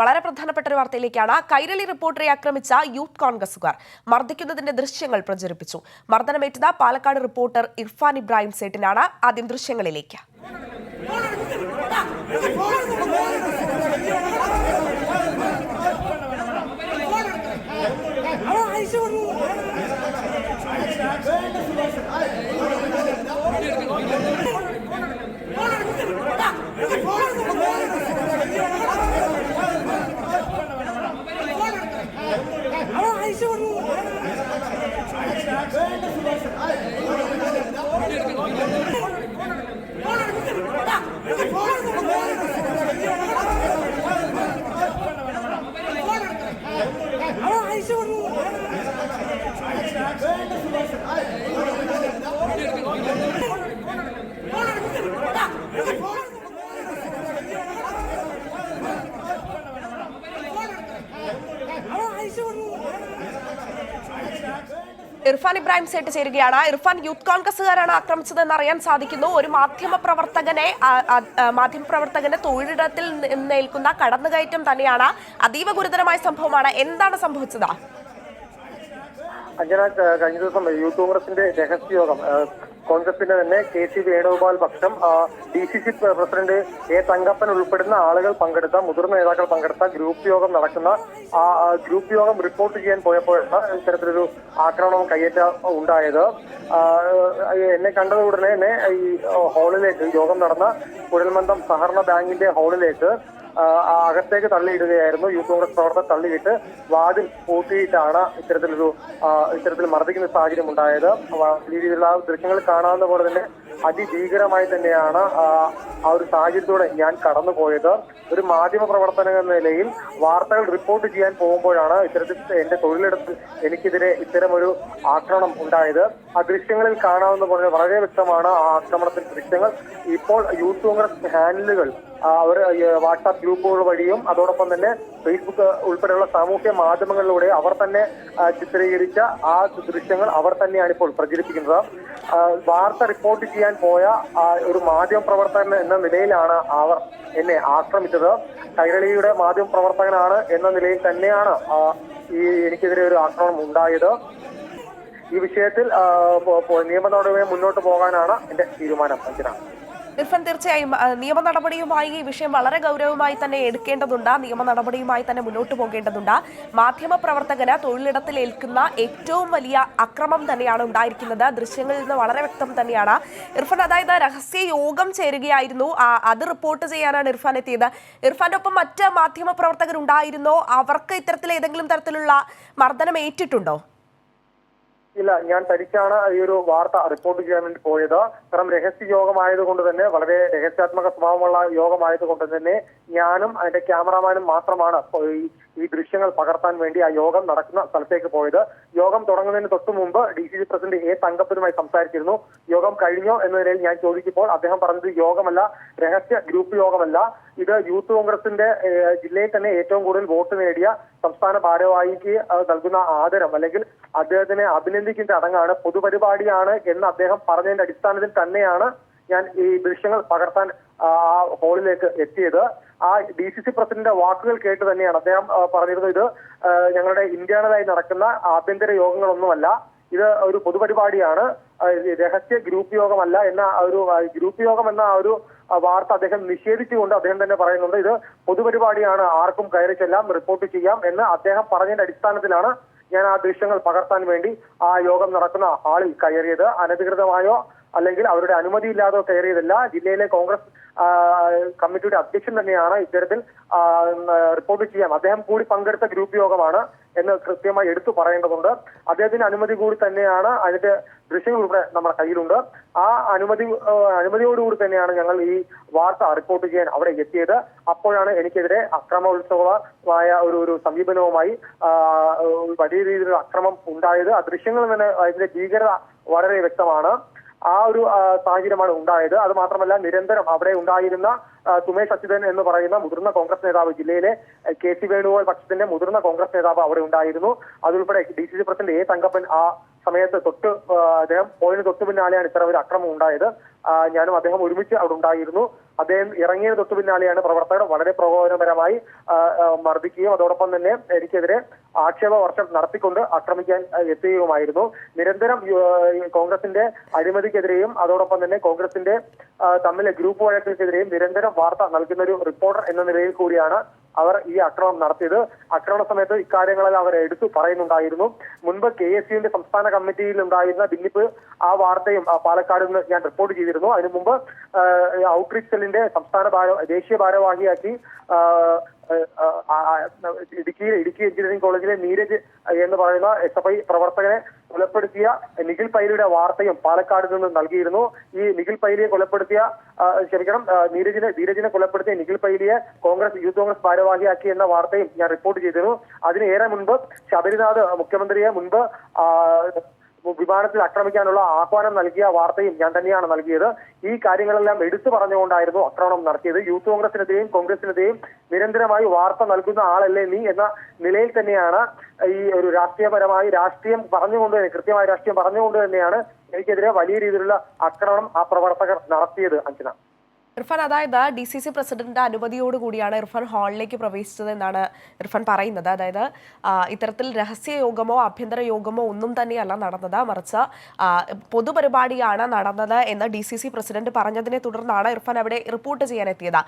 വളരെ പ്രധാനപ്പെട്ട ഒരു വാർത്തയിലേക്കാണ് കൈരളി റിപ്പോർട്ടറെ ആക്രമിച്ച യൂത്ത് കോൺഗ്രസുകാർ മർദ്ദിക്കുന്നതിന്റെ ദൃശ്യങ്ങൾ പ്രചരിപ്പിച്ചു. മർദ്ദനമേറ്റത് പാലക്കാട് റിപ്പോർട്ടർ ഇർഫാൻ ഇബ്രാഹിം സേട്ടിനാണ്. ആദ്യം ദൃശ്യങ്ങളിലേക്ക്. ഇർഫാൻ ഇബ്രാഹിം സേട്ട് ചേരുകയാണ്. ഇർഫാൻ യൂത്ത് കോൺഗ്രസ്സുകാരാണ് ആക്രമിച്ചതെന്ന് അറിയാൻ സാധിക്കുന്നു. ഒരു മാധ്യമ പ്രവർത്തകനെ മാധ്യമ പ്രവർത്തകന്റെ തൊഴിലിടത്തിൽ നിന്നേൽക്കുന്ന കടന്നുകയറ്റം തന്നെയാണ് അതീവ ഗുരുതരമായ സംഭവമാണ്. എന്താണ് സംഭവിച്ചത്? അഞ്ജന കഴിഞ്ഞ ദിവസം യൂത്ത് കോൺഗ്രസിന്റെ രഹസ്യയോഗം കോൺഗ്രസിന്റെ തന്നെ കെ സി വേണുഗോപാൽ പക്ഷം D C C president A Thankappan ഉൾപ്പെടുന്ന ആളുകൾ പങ്കെടുത്ത മുതിർന്ന നേതാക്കൾ പങ്കെടുത്ത ഗ്രൂപ്പ് യോഗം നടക്കുന്ന ആ ഗ്രൂപ്പ് യോഗം റിപ്പോർട്ട് ചെയ്യാൻ പോയപ്പോഴാണ് ഇത്തരത്തിലൊരു ആക്രമണം കയ്യേറ്റ ഉണ്ടായത്. എന്നെ കണ്ടത് ഉടനെ തന്നെ ഈ ഹാളിലേക്ക് യോഗം നടന്ന കുഴൽമന്ദം സഹകരണ ബാങ്കിന്റെ ഹാളിലേക്ക് അകത്തേക്ക് തള്ളിയിടുകയായിരുന്നു. യൂത്ത് കോൺഗ്രസ് പ്രവർത്തകർ തള്ളിയിട്ട് വാതിൽ പൂട്ടിയിട്ടാണ് ഇത്തരത്തിലൊരു ഇത്തരത്തിൽ മർദ്ദിക്കുന്ന സാഹചര്യം ഉണ്ടായത് രീതിയിലുള്ള ദൃശ്യങ്ങൾ കാണാവുന്ന പോലെ തന്നെ അതിഭീകരമായി തന്നെയാണ് ആ ഒരു സാഹചര്യത്തോടെ ഞാൻ കടന്നുപോയത്. ഒരു മാധ്യമ പ്രവർത്തന എന്ന നിലയിൽ വാർത്തകൾ റിപ്പോർട്ട് ചെയ്യാൻ പോകുമ്പോഴാണ് ഇത്തരത്തിൽ എന്റെ തൊഴിലിടത്ത് എനിക്കെതിരെ ഇത്തരം ഒരു ആക്രമണം ഉണ്ടായത്. ആ ദൃശ്യങ്ങളിൽ കാണാവുന്ന പോലെ വളരെ വ്യക്തമാണ് ആ ആക്രമണത്തിന്റെ ദൃശ്യങ്ങൾ. ഇപ്പോൾ യൂത്ത് കോൺഗ്രസ് ഹാൻഡിലുകൾ അവർ വാട്സാപ്പ് ഗ്രൂപ്പുകൾ വഴിയും അതോടൊപ്പം തന്നെ ഫേസ്ബുക്ക് ഉൾപ്പെടെയുള്ള സാമൂഹ്യ മാധ്യമങ്ങളിലൂടെ അവർ തന്നെ ചിത്രീകരിച്ച ആ ദൃശ്യങ്ങൾ അവർ തന്നെയാണ് ഇപ്പോൾ പ്രചരിപ്പിക്കുന്നത്. വാർത്ത റിപ്പോർട്ട് ചെയ്യാൻ പോയ ഒരു മാധ്യമ പ്രവർത്തകൻ എന്ന നിലയിലാണ് അവർ എന്നെ ആക്രമിച്ചത്. കൈരളിയുടെ മാധ്യമ പ്രവർത്തകനാണ് എന്ന നിലയിൽ തന്നെയാണ് ഈ എനിക്കെതിരെ ഒരു ആക്രമണം ഉണ്ടായത്. ഈ വിഷയത്തിൽ നിയമ മുന്നോട്ട് പോകാനാണ് എന്റെ തീരുമാനം അഞ്ചന ഇർഫാൻ തീർച്ചയായും നിയമ നടപടിയുമായി ഈ വിഷയം വളരെ ഗൗരവമായി തന്നെ എടുക്കേണ്ടതുണ്ട്. നിയമ നടപടിയുമായി തന്നെ മുന്നോട്ട് പോകേണ്ടതുണ്ട്. മാധ്യമ പ്രവർത്തകന് തൊഴിലിടത്തിൽ ഏൽക്കുന്ന ഏറ്റവും വലിയ അക്രമം തന്നെയാണ് ഉണ്ടായിരിക്കുന്നത്. ദൃശ്യങ്ങളിൽ നിന്ന് വളരെ വ്യക്തം തന്നെയാണ്. ഇർഫാൻ അതായത് രഹസ്യ യോഗം ചേരുകയായിരുന്നു. അത് റിപ്പോർട്ട് ചെയ്യാനാണ് ഇർഫാൻ എത്തിയത്. ഇർഫാന്റെ ഒപ്പം മറ്റ് മാധ്യമ പ്രവർത്തകരുണ്ടായിരുന്നോ? അവർക്ക് ഇത്തരത്തിൽ ഏതെങ്കിലും തരത്തിലുള്ള മർദ്ദനം ഏറ്റിട്ടുണ്ടോ? ഇല്ല ഞാൻ തനിച്ചാണ് ഈ ഒരു വാർത്ത റിപ്പോർട്ട് ചെയ്യാൻ വേണ്ടി പോയത്. കാരണം രഹസ്യ യോഗമായതുകൊണ്ട് തന്നെ വളരെ രഹസ്യാത്മക സ്വഭാവമുള്ള യോഗമായതുകൊണ്ട് തന്നെ ഞാനും അതിന്റെ ക്യാമറാമാനും മാത്രമാണ് ഈ- ദൃശ്യങ്ങൾ പകർത്താൻ വേണ്ടി ആ യോഗം നടക്കുന്ന സ്ഥലത്തേക്ക് പോയത്. യോഗം തുടങ്ങുന്നതിന് തൊട്ടു മുമ്പ് D C C president A തങ്കപ്പനുമായി സംസാരിച്ചിരുന്നു. യോഗം കഴിഞ്ഞോ എന്ന നിലയിൽ ഞാൻ ചോദിച്ചപ്പോൾ അദ്ദേഹം പറഞ്ഞത് യോഗമല്ല രഹസ്യ ഗ്രൂപ്പ് യോഗമല്ല. ഇത് യൂത്ത് കോൺഗ്രസിന്റെ ജില്ലയിൽ തന്നെ ഏറ്റവും കൂടുതൽ വോട്ട് നേടിയ സംസ്ഥാന ഭാരവാഹിക്ക് നൽകുന്ന ആദരം അല്ലെങ്കിൽ അദ്ദേഹത്തിനെ അഭിനന്ദിക്കുന്ന ചടങ്ങാണ് പൊതുപരിപാടിയാണ് എന്ന് അദ്ദേഹം പറഞ്ഞതിന്റെ അടിസ്ഥാനത്തിൽ തന്നെയാണ് ഞാൻ ഈ ദൃശ്യങ്ങൾ പകർത്താൻ ആ ഹോളിലേക്ക് എത്തിയത്. ആ ഡി സി സി പ്രസിഡന്റിന്റെ വാക്കുകൾ കേട്ട് തന്നെയാണ് അദ്ദേഹം പറഞ്ഞിരുന്നത് ഇത് ഞങ്ങളുടെ ഇന്ത്യയിലായി നടക്കുന്ന ആഭ്യന്തര യോഗങ്ങളൊന്നുമല്ല. ഇത് ഒരു പൊതുപരിപാടിയാണ്. രഹസ്യ ഗ്രൂപ്പ് യോഗമല്ല എന്ന ഒരു ഗ്രൂപ്പ് യോഗം എന്ന ഒരു വാർത്ത അദ്ദേഹം നിഷേധിച്ചുകൊണ്ട് അദ്ദേഹം തന്നെ പറയുന്നുണ്ട്. ഇത് പൊതുപരിപാടിയാണ്. ആർക്കും കയറി ചെല്ലാം റിപ്പോർട്ട് ചെയ്യാം എന്ന് അദ്ദേഹം പറഞ്ഞതിന്റെ അടിസ്ഥാനത്തിലാണ് ഞാൻ ആ ദൃശ്യങ്ങൾ പകർത്താൻ വേണ്ടി ആ യോഗം നടക്കുന്ന ഹാളിൽ കയറിയത്. അനധികൃതമായോ അല്ലെങ്കിൽ അവരുടെ അനുമതിയില്ലാതെ കയറിയതല്ല. ജില്ലയിലെ കോൺഗ്രസ് കമ്മിറ്റിയുടെ അധ്യക്ഷൻ തന്നെയാണ് ഇത്തരത്തിൽ റിപ്പോർട്ട് ചെയ്യാം അദ്ദേഹം കൂടി പങ്കെടുത്ത ഗ്രൂപ്പ് യോഗമാണ്. എന്ന് കൃത്യമായി എടുത്തു പറയേണ്ടതുണ്ട്. അദ്ദേഹത്തിന് അനുമതി കൂടി തന്നെയാണ് അതിന്റെ ദൃശ്യങ്ങൾ ഇവിടെ നമ്മുടെ കയ്യിലുണ്ട്. ആ അനുമതി അനുമതിയോടുകൂടി തന്നെയാണ് ഞങ്ങൾ ഈ വാർത്ത റിപ്പോർട്ട് ചെയ്യാൻ അവിടെ എത്തിയത്. അപ്പോഴാണ് എനിക്കെതിരെ അക്രമോത്സവമായ ഒരു ഒരു സമീപനവുമായി വലിയ രീതിയിലുള്ള അക്രമം ഉണ്ടായത്. ആ ദൃശ്യങ്ങൾ തന്നെ അതിന്റെ ഭീകരത വളരെ വ്യക്തമാണ്. ആ ഒരു സാഹചര്യമാണ് ഉണ്ടായത്. അത് മാത്രമല്ല നിരന്തരം അവിടെ ഉണ്ടായിരുന്ന സുമേഷ് അച്യുതൻ എന്ന് പറയുന്ന മുതിർന്ന കോൺഗ്രസ് നേതാവ് ജില്ലയിലെ കെ സി വേണുഗോപാൽ പക്ഷത്തിന്റെ മുതിർന്ന കോൺഗ്രസ് നേതാവ് അവിടെ ഉണ്ടായിരുന്നു. അതുൾപ്പെടെ D C C president A Thankappan ആ സമയത്ത് തൊട്ട് അദ്ദേഹം പോയതിന് തൊട്ട് പിന്നാലെയാണ് ഇത്തരം ഒരു അക്രമം ഉണ്ടായത്. ഞാനും അദ്ദേഹം ഒരുമിച്ച് അവിടെ ഉണ്ടായിരുന്നു. അദ്ദേഹം ഇറങ്ങിയത് തൊട്ടു പിന്നാലെയാണ് പ്രവർത്തകർ വളരെ പ്രകോപനപരമായി മർദ്ദിക്കുകയും അതോടൊപ്പം തന്നെ എനിക്കെതിരെ ആക്ഷേപ വർഷം നടത്തിക്കൊണ്ട് ആക്രമിക്കാൻ എത്തുകയുമായിരുന്നു. നിരന്തരം കോൺഗ്രസിന്റെ അഴിമതിക്കെതിരെയും അതോടൊപ്പം തന്നെ കോൺഗ്രസിന്റെ തമ്മിലെ ഗ്രൂപ്പ് വഴക്കിനെതിരെയും നിരന്തരം വാർത്ത നൽകുന്ന ഒരു റിപ്പോർട്ടർ എന്ന നിലയിൽ കൂടിയാണ് അവർ ഈ ആക്രമണം നടത്തിയത്. ആക്രമണ സമയത്ത് ഇക്കാര്യങ്ങളെല്ലാം അവർ എടുത്തു പറയുന്നുണ്ടായിരുന്നു. മുൻപ് കെ എസ് യുവിന്റെ സംസ്ഥാന കമ്മിറ്റിയിൽ ഉണ്ടായിരുന്ന ഭിന്നിപ്പ് ആ വാർത്തയും പാലക്കാട് നിന്ന് ഞാൻ റിപ്പോർട്ട് ചെയ്തിരുന്നു. അതിനു മുമ്പ് ഔട്ട്റീച്ച് സെല്ലിന്റെ സംസ്ഥാന ഭാര ദേശീയ ഭാരവാഹിയാക്കി ആ, ഇടുക്കി എഞ്ചിനീയറിംഗ് കോളേജിലെ നീരജ് എന്ന് പറയുന്ന എസ് എഫ് ഐ പ്രവർത്തകനെ കൊലപ്പെടുത്തിയ നിഖിൽ പൈലിയുടെ വാർത്തയും പാലക്കാട് നിന്ന് നൽകിയിരുന്നു. ഈ നിഖിൽ പൈലിയെ കൊലപ്പെടുത്തിയ ക്ഷമിക്കണം നീരജിനെ നീരജിനെ കൊലപ്പെടുത്തിയ നിഖിൽ പൈലിയെ കോൺഗ്രസ് യൂത്ത് കോൺഗ്രസ് ഭാരവാഹിയാക്കി എന്ന വാർത്തയും ഞാൻ റിപ്പോർട്ട് ചെയ്തിരുന്നു. അതിനേറെ മുൻപ് ശബരിനാഥ് മുഖ്യമന്ത്രിയെ മുൻപ് വിമാനത്തിൽ ആക്രമിക്കാനുള്ള ആഹ്വാനം നൽകിയ വാർത്തയും ഞാൻ തന്നെയാണ് നൽകിയത്. ഈ കാര്യങ്ങളെല്ലാം എടുത്തു പറഞ്ഞുകൊണ്ടായിരുന്നു ആക്രമണം നടത്തിയത്. യൂത്ത് കോൺഗ്രസിനെതിരെയും കോൺഗ്രസിനെതിരെയും നിരന്തരമായി വാർത്ത നൽകുന്ന ആളല്ലേ നീ എന്ന നിലയിൽ തന്നെയാണ് ഈ ഒരു രാഷ്ട്രീയപരമായി രാഷ്ട്രീയം പറഞ്ഞുകൊണ്ട് തന്നെ കൃത്യമായ രാഷ്ട്രീയം പറഞ്ഞുകൊണ്ട് തന്നെയാണ് എനിക്കെതിരെ വലിയ രീതിയിലുള്ള ആക്രമണം ആ പ്രവർത്തകർ നടത്തിയത് അഞ്ജന. ഇർഫാൻ അതായത് ഡി സി സി പ്രസിഡന്റിന്റെ അനുമതിയോട് കൂടിയാണ് ഇർഫാൻ ഹാളിലേക്ക് പ്രവേശിച്ചത് എന്നാണ് ഇർഫാൻ പറയുന്നത്. അതായത് ഇത്തരത്തിൽ രഹസ്യ യോഗമോ ആഭ്യന്തര യോഗമോ ഒന്നും തന്നെയല്ല നടന്നത്. മറിച്ച് പൊതുപരിപാടിയാണ് നടന്നത് എന്ന് ഡി സി സി പ്രസിഡന്റ് പറഞ്ഞതിനെ തുടർന്നാണ് ഇർഫാൻ അവിടെ റിപ്പോർട്ട് ചെയ്യാൻ എത്തിയത്.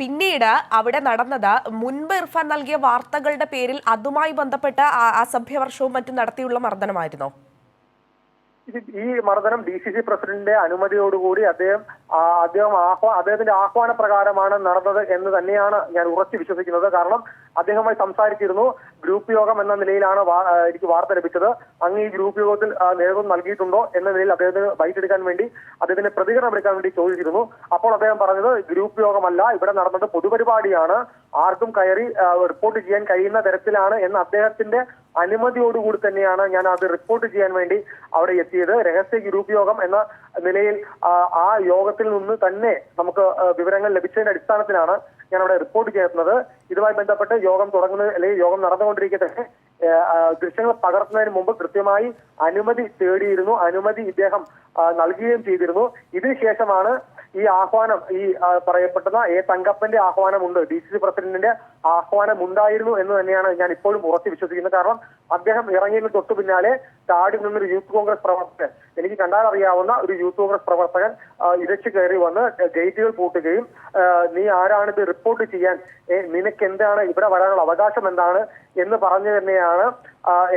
പിന്നീട് അവിടെ നടന്നത് മുൻപ് ഇർഫാൻ നൽകിയ വാർത്തകളുടെ പേരിൽ അതുമായി ബന്ധപ്പെട്ട് അസഭ്യവർഷവും മറ്റും നടത്തിയുള്ള മർദ്ദനമായിരുന്നോ? ഈ മർദ്ദനം ഡി സി സി പ്രസിഡന്റിന്റെ അനുമതിയോടുകൂടി അദ്ദേഹം അദ്ദേഹം ആഹ്വാ അദ്ദേഹത്തിന്റെ ആഹ്വാന പ്രകാരമാണ് നടന്നത് എന്ന് തന്നെയാണ് ഞാൻ ഉറച്ചു വിശ്വസിക്കുന്നത്. കാരണം അദ്ദേഹമായി സംസാരിച്ചിരുന്നു. ഗ്രൂപ്പ് യോഗം എന്ന നിലയിലാണ് എനിക്ക് വാർത്ത ലഭിച്ചത്. അങ്ങ് ഈ ഗ്രൂപ്പ് യോഗത്തിൽ നേതൃത്വം നൽകിയിട്ടുണ്ടോ എന്ന നിലയിൽ അദ്ദേഹത്തിന് ബൈറ്റെടുക്കാൻ വേണ്ടി അദ്ദേഹത്തിന്റെ പ്രതികരണം എടുക്കാൻ വേണ്ടി ചോദിച്ചിരുന്നു. അപ്പോൾ അദ്ദേഹം പറഞ്ഞത് ഗ്രൂപ്പ് യോഗമല്ല ഇവിടെ നടന്നത് പൊതുപരിപാടിയാണ്. ആർക്കും കയറി റിപ്പോർട്ട് ചെയ്യാൻ കഴിയുന്ന തരത്തിലാണ് എന്ന് അദ്ദേഹത്തിന്റെ അനുമതിയോടുകൂടി തന്നെയാണ് ഞാൻ അത് റിപ്പോർട്ട് ചെയ്യാൻ വേണ്ടി അവിടെ എത്തിയത്. രഹസ്യ ഗ്രൂപ്പ് യോഗം എന്ന നിലയിൽ ആ, യോഗത്തിൽ നിന്ന് തന്നെ നമുക്ക് വിവരങ്ങൾ ലഭിച്ചതിന്റെ അടിസ്ഥാനത്തിലാണ് ഞാൻ അവിടെ റിപ്പോർട്ട് ചെയ്യുന്നത് ഇതുമായി ബന്ധപ്പെട്ട് യോഗം തുടങ്ങുന്നത് അല്ലെങ്കിൽ യോഗം നടന്നുകൊണ്ടിരിക്കെ തന്നെ ദൃശ്യങ്ങൾ പകർത്തുന്നതിന് മുമ്പ് കൃത്യമായി അനുമതി തേടിയിരുന്നു. അനുമതി ഇദ്ദേഹം നൽകുകയും ചെയ്തിരുന്നു. ഇതിനുശേഷമാണ് ഈ ആഹ്വാനം ഈ പറയപ്പെട്ടുന്ന എ തങ്കപ്പന്റെ ആഹ്വാനമുണ്ട്. ഡി സി സി പ്രസിഡന്റിന്റെ ആഹ്വാനം ഉണ്ടായിരുന്നു എന്ന് തന്നെയാണ് ഞാൻ ഇപ്പോഴും ഉറച്ചു വിശ്വസിക്കുന്നത്. കാരണം അദ്ദേഹം ഇറങ്ങിയതിന് തൊട്ടു പിന്നാലെ താടി നിന്നൊരു യൂത്ത് കോൺഗ്രസ് പ്രവർത്തകൻ എനിക്ക് കണ്ടാൽ അറിയാവുന്ന ഒരു യൂത്ത് കോൺഗ്രസ് പ്രവർത്തകൻ ഇരച്ച് കയറി വന്ന് ഗേറ്റുകൾ പൂട്ടുകയും നീ ആരാണിത് റിപ്പോർട്ട് ചെയ്യാൻ? നിനക്ക് എന്താണ് ഇവിടെ വരാനുള്ള അവകാശം എന്താണ്? എന്ന് പറഞ്ഞു തന്നെയാണ്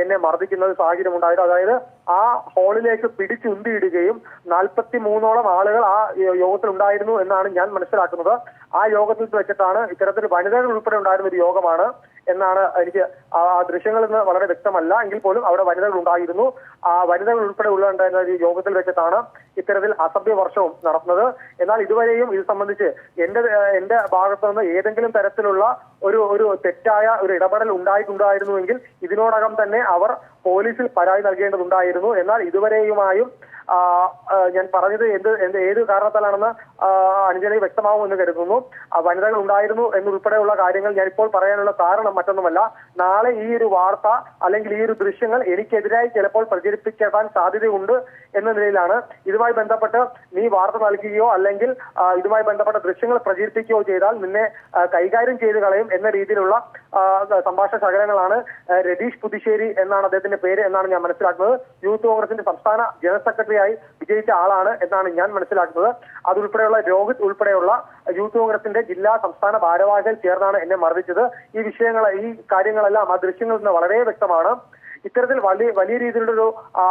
എന്നെ മർദ്ദിക്കുന്ന ഒരു സാഹചര്യം ഉണ്ടായത്. അതായത് ആ ഹാളിലേക്ക് പിടിച്ചുന്തിയിടുകയും നാൽപ്പത്തി മൂന്നോളം ആളുകൾ ആ യോഗത്തിൽ ഉണ്ടായിരുന്നു എന്നാണ് ഞാൻ മനസ്സിലാക്കുന്നത്. ആ യോഗത്തിൽ വെച്ചിട്ടാണ് ഇത്തരത്തിൽ വനിതകൾ ഉൾപ്പെടെ ഉണ്ടായിരുന്ന ഒരു യോഗമാണ് എന്നാണ് എനിക്ക് ആ ദൃശ്യങ്ങളിൽ നിന്ന് വളരെ വ്യക്തമല്ല. എങ്കിൽ പോലും അവിടെ വനിതകൾ ഉണ്ടായിരുന്നു. ആ വനിതകൾ ഉൾപ്പെടെ ഉള്ള ഒരു യോഗത്തിൽ വെച്ചിട്ടാണ് ഇത്തരത്തിൽ അസഭ്യ വർഷവും നടത്തുന്നത്. എന്നാൽ ഇതുവരെയും ഇത് സംബന്ധിച്ച് എന്റെ എന്റെ ഭാഗത്തു നിന്ന് ഏതെങ്കിലും തരത്തിലുള്ള ഒരു ഒരു തെറ്റായ ഒരു ഇടപെടൽ ഉണ്ടായിട്ടുണ്ടായിരുന്നുവെങ്കിൽ ഇതിനോടകം തന്നെ അവർ പോലീസിൽ പരാതി നൽകേണ്ടതുണ്ടായിരുന്നു. എന്നാൽ ഇതുവരെയുമായും ഞാൻ പറഞ്ഞത് എന്ത് എന്ത് ഏത് കാരണത്താലാണെന്ന് അനുജനെ വ്യക്തമാവുമെന്ന് കരുതുന്നു. വനിതകൾ ഉണ്ടായിരുന്നു എന്നുൾപ്പെടെയുള്ള കാര്യങ്ങൾ ഞാൻ ഇപ്പോൾ പറയാനുള്ള കാരണം മറ്റൊന്നുമല്ല. നാളെ ഈ ഒരു വാർത്ത അല്ലെങ്കിൽ ഈ ഒരു ദൃശ്യങ്ങൾ എനിക്കെതിരായി ചിലപ്പോൾ പ്രചരിപ്പിക്കാൻ സാധ്യതയുണ്ട് എന്ന നിലയിലാണ്. ഇതുമായി ബന്ധപ്പെട്ട് നീ വാർത്ത നൽകുകയോ അല്ലെങ്കിൽ ഇതുമായി ബന്ധപ്പെട്ട ദൃശ്യങ്ങൾ പ്രചരിപ്പിക്കുകയോ ചെയ്താൽ നിന്നെ കൈകാര്യം ചെയ്ത് കളയും എന്ന രീതിയിലുള്ള സംഭാഷണ ശകലങ്ങളാണ് രതീഷ് പുതുശ്ശേരി എന്നാണ് അദ്ദേഹത്തിന്റെ പേര് എന്നാണ് ഞാൻ മനസ്സിലാക്കുന്നത്. യൂത്ത് കോൺഗ്രസിന്റെ സംസ്ഥാന ജനറൽ സെക്രട്ടറിയായി വിജയിച്ച ആളാണ് എന്നാണ് ഞാൻ മനസ്സിലാക്കുന്നത്. അതുൾപ്പെടെയുള്ള രോഹിത് ഉൾപ്പെടെയുള്ള യൂത്ത് കോൺഗ്രസിന്റെ ജില്ലാ സംസ്ഥാന ഭാരവാഹികൾ ചേർന്നാണ് എന്നെ മർദ്ദിച്ചത്. ഈ വിഷയങ്ങൾ ഈ കാര്യങ്ങളെല്ലാം ആ ദൃശ്യങ്ങളിൽ നിന്ന് വളരെ വ്യക്തമാണ്. ഇത്തരത്തിൽ വലിയ വലിയ രീതിയിലുള്ളൊരു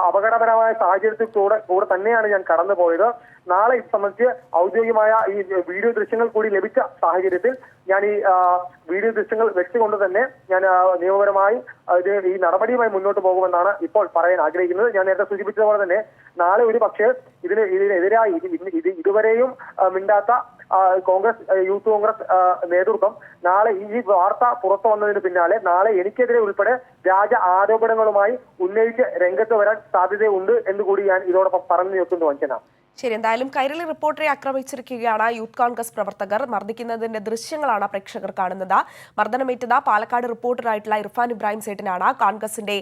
അപകടപരമായ സാഹചര്യത്തിൽ കൂടെ കൂടെ തന്നെയാണ് ഞാൻ കടന്നു പോയത് നാളെ ഇത് സംബന്ധിച്ച് ഔദ്യോഗികമായ ഈ വീഡിയോ ദൃശ്യങ്ങൾ കൂടി ലഭിച്ച സാഹചര്യത്തിൽ ഞാൻ ഈ വീഡിയോ ദൃശ്യങ്ങൾ വെച്ചുകൊണ്ട് തന്നെ ഞാൻ നിയമപരമായി ഇത് ഈ നടപടിയുമായി മുന്നോട്ട് പോകുമെന്നാണ് ഇപ്പോൾ പറയാൻ ആഗ്രഹിക്കുന്നത്. ഞാൻ നേരത്തെ സൂചിപ്പിച്ചതുപോലെ തന്നെ നാളെ ഒരു പക്ഷേ ഇതിന് ഇതിനെതിരായി ഇത് ഇതുവരെയും മിണ്ടാത്ത കോൺഗ്രസ് യൂത്ത് കോൺഗ്രസ് നേതൃത്വം നാളെ ഈ വാർത്ത പുറത്തു വന്നതിന് പിന്നാലെ നാളെ എനിക്കെതിരെ ഉൾപ്പെടെ വ്യാജ ആരോപണങ്ങളുമായി ഉന്നയിച്ച് രംഗത്ത് വരാൻ സാധ്യതയുണ്ട് എന്ന് കൂടി ഞാൻ ഇതോടൊപ്പം പറഞ്ഞു നിർത്തുന്നു വഞ്ചന. ശരി എന്തായാലും കൈരളി റിപ്പോർട്ടറെ ആക്രമിച്ചിരിക്കുകയാണ് യൂത്ത് കോൺഗ്രസ് പ്രവർത്തകർ. മർദ്ദിക്കുന്നതിന്റെ ദൃശ്യങ്ങളാണ് പ്രേക്ഷകർ കാണുന്നത്. മർദ്ദനമേറ്റത് പാലക്കാട് റിപ്പോർട്ടറായിട്ടുള്ള ഇർഫാൻ ഇബ്രാഹിം സേട്ടിനാണ്. കോൺഗ്രസിന്റെ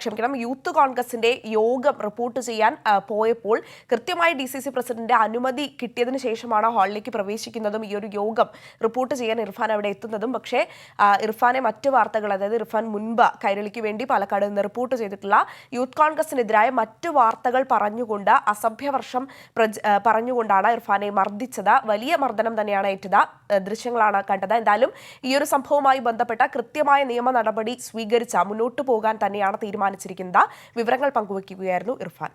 ക്ഷമിക്കണം യൂത്ത് കോൺഗ്രസിന്റെ യോഗം റിപ്പോർട്ട് ചെയ്യാൻ പോയപ്പോൾ കൃത്യമായി ഡി സി സി പ്രസിഡന്റിന്റെ അനുമതി കിട്ടിയതിനു ശേഷമാണ് ഹാളിലേക്ക് പ്രവേശിക്കുന്നതും ഈ ഒരു യോഗം റിപ്പോർട്ട് ചെയ്യാൻ ഇർഫാൻ അവിടെ എത്തുന്നതും. പക്ഷേ ഇർഫാനെ മറ്റു വാർത്തകൾ അതായത് ഇർഫാൻ മുൻപ് കൈരളിക്ക് വേണ്ടി പാലക്കാട് നിന്ന് റിപ്പോർട്ട് ചെയ്തിട്ടുള്ള യൂത്ത് കോൺഗ്രസിനെതിരായ മറ്റു വാർത്തകൾ പറഞ്ഞുകൊണ്ട് അസഭ്യവർഷം പറഞ്ഞുകൊണ്ടാണ് ഇർഫാനെ മർദ്ദിച്ചത്. വലിയ മർദ്ദനം തന്നെയാണ് ഏറ്റത്. ദൃശ്യങ്ങളാണ് കണ്ടത്. എന്തായാലും ഈ ഒരു സംഭവവുമായി ബന്ധപ്പെട്ട കൃത്യമായ നിയമ നടപടി സ്വീകരിച്ച മുന്നോട്ടു പോകാൻ തന്നെയാണ് തീരുമാനിച്ചിരിക്കുന്നത്. വിവരങ്ങൾ പങ്കുവയ്ക്കുകയായിരുന്നു ഇർഫാൻ.